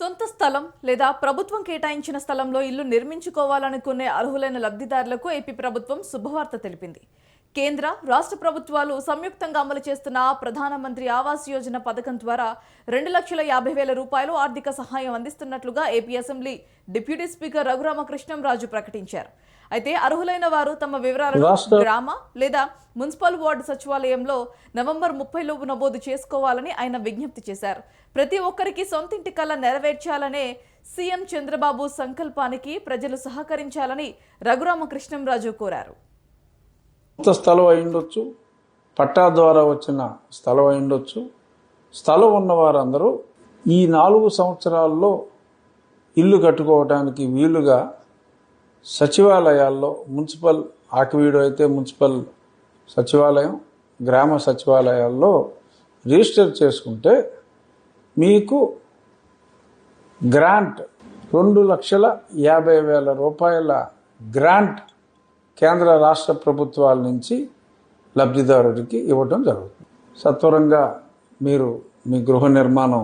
సొంత స్థలం లేదా ప్రభుత్వం కేటాయించిన స్థలంలో ఇల్లు నిర్మించుకోవాలనుకునే అర్హులైన లబ్ధిదారులకు ఏపీ ప్రభుత్వం శుభవార్త తెలిపింది. కేంద్ర రాష్ట్ర ప్రభుత్వాలు సంయుక్తంగా అమలు చేస్తున్న ప్రధానమంత్రి ఆవాస్ యోజన పథకం ద్వారా రెండు లక్షల యాభై వేల రూపాయలు ఆర్థిక సహాయం అందిస్తున్నట్లుగా AP assembly deputy speaker Raghurama Krishnam Raju ప్రకటించారు. అయితే అర్హులైన వారు తమ వివరాలను గ్రామ లేదా మున్సిపల్ వార్డు సచివాలయంలో నవంబర్ ముప్పైలోపు నమోదు చేసుకోవాలని ఆయన విజ్ఞప్తి చేశారు. ప్రతి ఒక్కరికి సొంతింటి కళ నెరవేర్చాలనే సీఎం చంద్రబాబు సంకల్పానికి ప్రజలు సహకరించాలని రఘురామకృష్ణంరాజు కోరారు. సొంత స్థలం అయి ఉండొచ్చు పట్టా ద్వారా వచ్చిన స్థలం అయి ఉండొచ్చు. స్థలం ఉన్నవారందరూ ఈ నాలుగు సంవత్సరాల్లో ఇల్లు కట్టుకోవడానికి వీలుగా సచివాలయాల్లో మున్సిపల్ ఆకివీడు అయితే మున్సిపల్ సచివాలయం గ్రామ సచివాలయాల్లో రిజిస్టర్ చేసుకుంటే మీకు గ్రాంట్ రెండు లక్షల యాభై వేల రూపాయల గ్రాంట్ కేంద్ర రాష్ట్ర ప్రభుత్వాల నుంచి లబ్ధిదారుడికి ఇవ్వటం జరుగుతుంది. సత్వరంగా మీరు మీ గృహ నిర్మాణం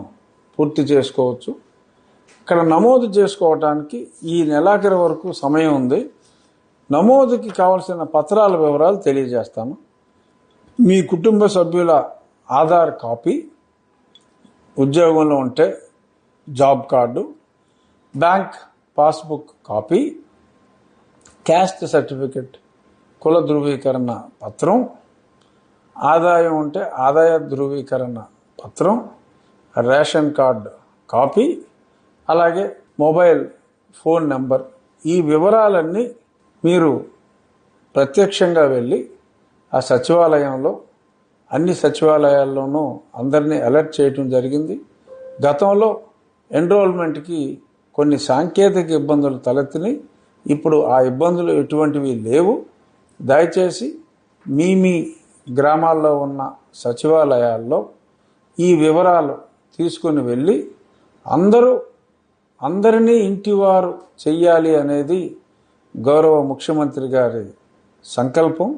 పూర్తి చేసుకోవచ్చు. ఇక్కడ నమోదు చేసుకోవటానికి ఈ నెలాఖరు వరకు సమయం ఉంది. నమోదుకి కావలసిన పత్రాల వివరాలు తెలియజేస్తాను. మీ కుటుంబ సభ్యుల ఆధార్ కాపీ ఉద్యోగంలో ఉంటే job card bank passbook copy caste certificate కుల ధృవీకరణ పత్రం ఆదాయం ఉంటే ఆదాయ ధృవీకరణ పత్రం రేషన్ కార్డు కాపీ అలాగే మొబైల్ ఫోన్ నెంబర్. ఈ వివరాలన్నీ మీరు ప్రత్యక్షంగా వెళ్ళి ఆ సచివాలయంలో అన్ని సచివాలయాల్లోనూ అందరినీ అలర్ట్ చేయటం జరిగింది. గతంలో ఎన్రోల్మెంట్కి కొన్ని సాంకేతిక ఇబ్బందులు తలెత్తినాయి. ఇప్పుడు ఆ ఇబ్బందులు ఎటువంటివి లేవు. దయచేసి మీ మీ గ్రామాల్లో ఉన్న సచివాలయాల్లో ఈ వివరాలు తీసుకుని వెళ్ళి అందరూ అందరినీ ఇంటివారు చెయ్యాలి అనేది గౌరవ ముఖ్యమంత్రి గారి సంకల్పం.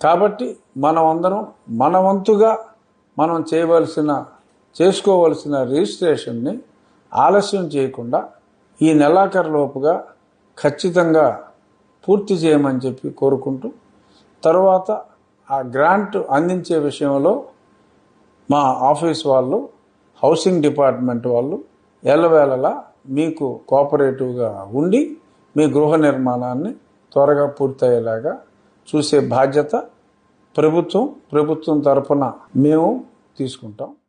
కాబట్టి మనం అందరం మన వంతుగా మనం చేయవలసిన చేసుకోవలసిన రిజిస్ట్రేషన్ని ఆలస్యం చేయకుండా ఈ నెలాఖరులోపుగా ఖచ్చితంగా పూర్తి చేయమని చెప్పి కోరుకుంటూ తర్వాత ఆ గ్రాంట్ అందించే విషయంలో మా ఆఫీస్ వాళ్ళు హౌసింగ్ డిపార్ట్మెంట్ వాళ్ళు ఎల్లవేళలా మీకు కోఆపరేటివ్గా ఉండి మీ గృహ నిర్మాణాన్ని త్వరగా పూర్తయ్యేలాగా చూసే బాధ్యత ప్రభుత్వం ప్రభుత్వం తరఫున మేము తీసుకుంటాం.